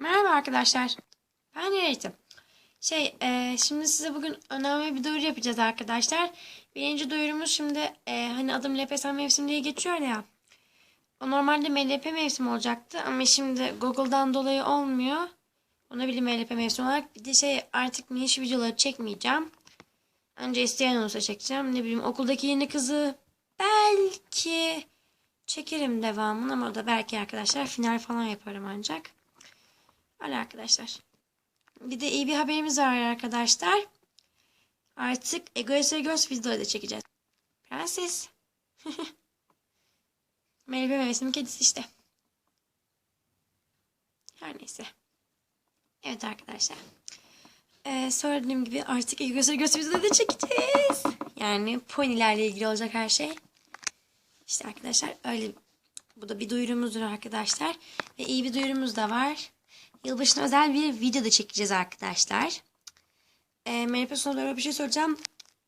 Merhaba arkadaşlar. Ben Yerit'im. Şey, e, şimdi size bugün önemli bir duyuru yapacağız arkadaşlar. Birinci duyurumuz şimdi e, hani adım LPS mevsim diye geçiyor ya. O normalde MLP mevsim olacaktı ama şimdi Google'dan dolayı olmuyor. Ona bileyim MLP mevsim olarak. Bir de şey artık niş videoları çekmeyeceğim. Önce isteyen olursa çekeceğim. Ne bileyim okuldaki yeni kızı belki çekerim devamını ama o da belki arkadaşlar final falan yaparım ancak. Öyle arkadaşlar. Bir de iyi bir haberimiz var arkadaşlar. Artık Egoist Egos videoları da çekeceğiz. Prenses. Meyve mevsimi kedisi işte. Her neyse. Evet arkadaşlar. Ee, söylediğim gibi artık Egoist Egos videoları da çekeceğiz. Yani ponilerle ilgili olacak her şey. İşte arkadaşlar öyle bu da bir duyurumuzdur arkadaşlar. Ve iyi bir duyurumuz da var. Yılbaşına özel bir video da çekeceğiz arkadaşlar. E, Melepe Sunal'a bir şey söyleyeceğim.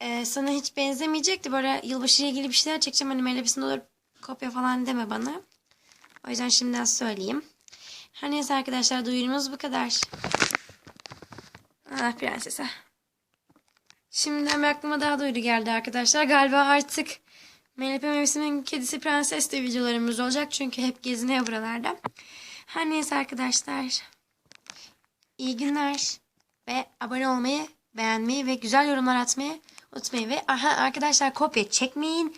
E, sana hiç benzemeyecekti. Böyle yılbaşı ile ilgili bir şeyler çekeceğim. Hani Melepe Sunal'a kopya falan deme bana. O yüzden şimdiden söyleyeyim. Her neyse arkadaşlar duyurumuz bu kadar. Ah prensese. Şimdiden bir aklıma daha duyuru geldi arkadaşlar. Galiba artık Melepe Mevsim'in kedisi prenses de videolarımız olacak. Çünkü hep geziniyor buralarda. Her neyse arkadaşlar. İyi günler. Ve abone olmayı, beğenmeyi ve güzel yorumlar atmayı unutmayın. Ve aha arkadaşlar kopya çekmeyin.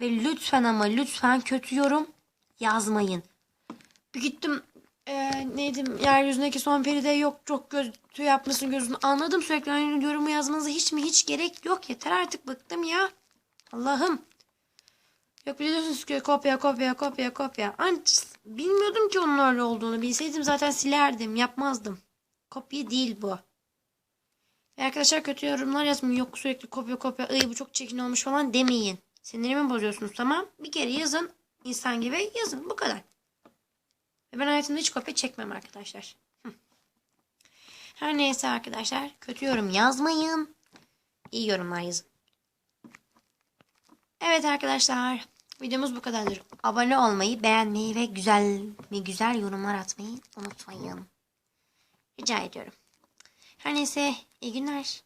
Ve lütfen ama lütfen kötü yorum yazmayın. Bir gittim eee neydi yeryüzündeki son peride yok çok kötü yapmasın gözünü anladım sürekli aynı yorumu yazmanıza hiç mi hiç gerek yok yeter artık bıktım ya Allah'ım Yok biliyorsunuz ki kopya kopya kopya kopya. Ancak bilmiyordum ki onun öyle olduğunu. Bilseydim zaten silerdim. Yapmazdım. Kopya değil bu. Arkadaşlar kötü yorumlar yazmayın. Yok sürekli kopya kopya. Ay bu çok çirkin olmuş falan demeyin. Sinirimi bozuyorsunuz tamam. Bir kere yazın. insan gibi yazın. Bu kadar. Ben hayatımda hiç kopya çekmem arkadaşlar. Her neyse arkadaşlar. Kötü yorum yazmayın. İyi yorumlar yazın. Evet arkadaşlar. Videomuz bu kadardır. Abone olmayı, beğenmeyi ve güzel ve güzel yorumlar atmayı unutmayın. Rica ediyorum. Her neyse iyi günler.